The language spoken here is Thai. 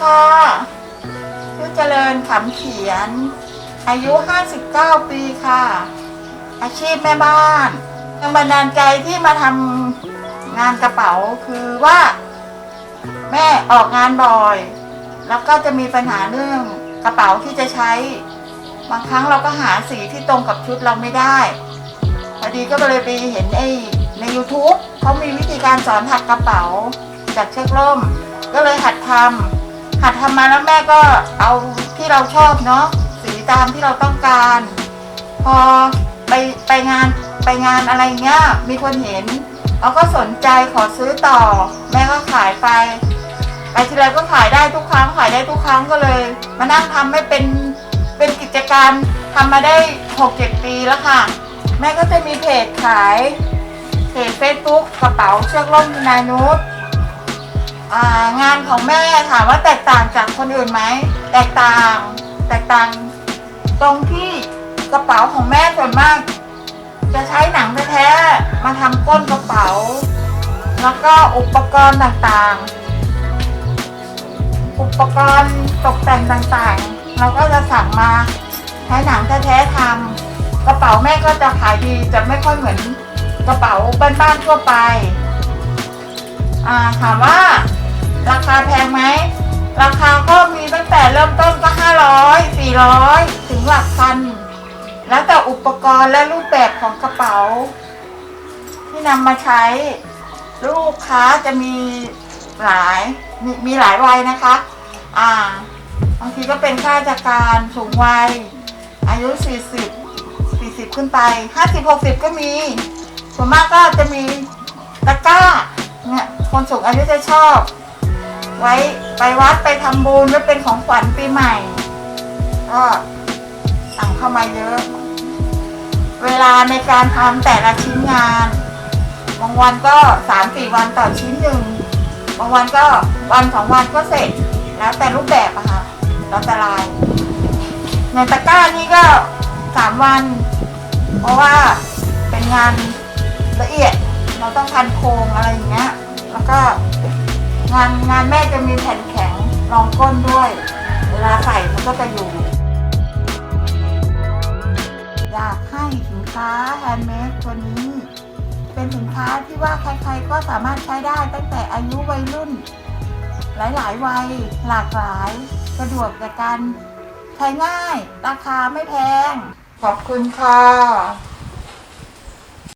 ชื่อเจริญขำเขียน อายุ 59 ปีค่ะ อาชีพแม่บ้านแรงบันดาลใจที่มาทำงานกระเป๋าคือว่า แม่ออกงานบ่อย แล้วก็จะมีปัญหาเรื่องกระเป๋าที่จะใช้ บางครั้งเราก็หาสีที่ตรงกับชุดเราไม่ได้พอดีก็เลยไปเห็นไอ้ใน YouTube เขามีวิธีการสอนถักกระเป๋าจากเชือกล่ม ก็เลยหัดทำ หัดทำมาแล้วแม่ก็เอาที่เราชอบเนาะสีตามที่เราต้องการ พอไปไปงานไปงานอะไรเงี้ยมีคนเห็นเขาก็สนใจขอซื้อต่อ แม่ก็ขายไปไปทีไรก็ขายได้ทุกครั้งขายได้ทุกครั้งก็เลย มานั่งทำไม่เป็นเป็นกิจการทำมาได้หกเจ็ดปีแล้วค่ะ แม่ก็จะมีเพจขายเพจเฟซบุ๊กกระเป๋าเชือกล่มนายนุช อ่างานของแม่ถามว่าแตกต่างจากคนอื่นไหมแตกต่าง แตกต่าง ตรงที่กระเป๋าของแม่ส่วนมาก จะใช้หนังแท้ๆมาทำก้นกระเป๋า แล้วก็อุปกรณ์ต่างๆ อุปกรณ์ตกแต่งต่างๆ เราก็จะสั่งมาใช้หนังแท้ๆทำกระเป๋าแม่ก็จะขายดีจะไม่ค่อยเหมือนกระเป๋าบ้านๆทั่วไป อ่าถามว่า ราคาแพงไหม ราคาก็มีตั้งแต่เริ่มต้นก็500 400ถึงหลักพัน แล้วแต่อุปกรณ์และรูปแบบของกระเป๋า ที่นำมาใช้ ลูกค้าจะมีหลายมมีหลายวัยนะคะ อ่าบางทีก็เป็นข้าราชการสูงวัย อายุ 40 40 ขึ้นไป 50 60 ก็มี ส่วนมากก็จะมีตะกร้าเนี่ยคนสูงอายุจะชอบ ไว้ไปวัดไปทำบุญไว้เป็นของขวัญปีใหม่ ก็สั่งเข้ามาเยอะ เวลาในการทำแต่ละชิ้นงานบางวันก็สามสี่วันต่อชิ้นหนึ่งบางวันก็วันสองวันก็เสร็จ แล้วแต่รูปแบบอะค่ะแล้วแต่ลาย ในตะกร้านี่ก็สามวัน เพราะว่าเป็นงานละเอียดเราต้องพันโครงอะไรอย่างเงี้ย แล้วก็ งานงานแม่จะมีแผ่นแข็งรองก้นด้วย เวลาใส่มันก็จะอยู่ อยากให้สินค้าแฮนด์เมดตัวนี้ เป็นสินค้าที่ว่าใครๆก็สามารถใช้ได้ตั้งแต่อายุวัยรุ่น หลายๆวัยหลากหลาย สะดวกในการใช้ง่าย ราคาไม่แพง ขอบคุณค่ะ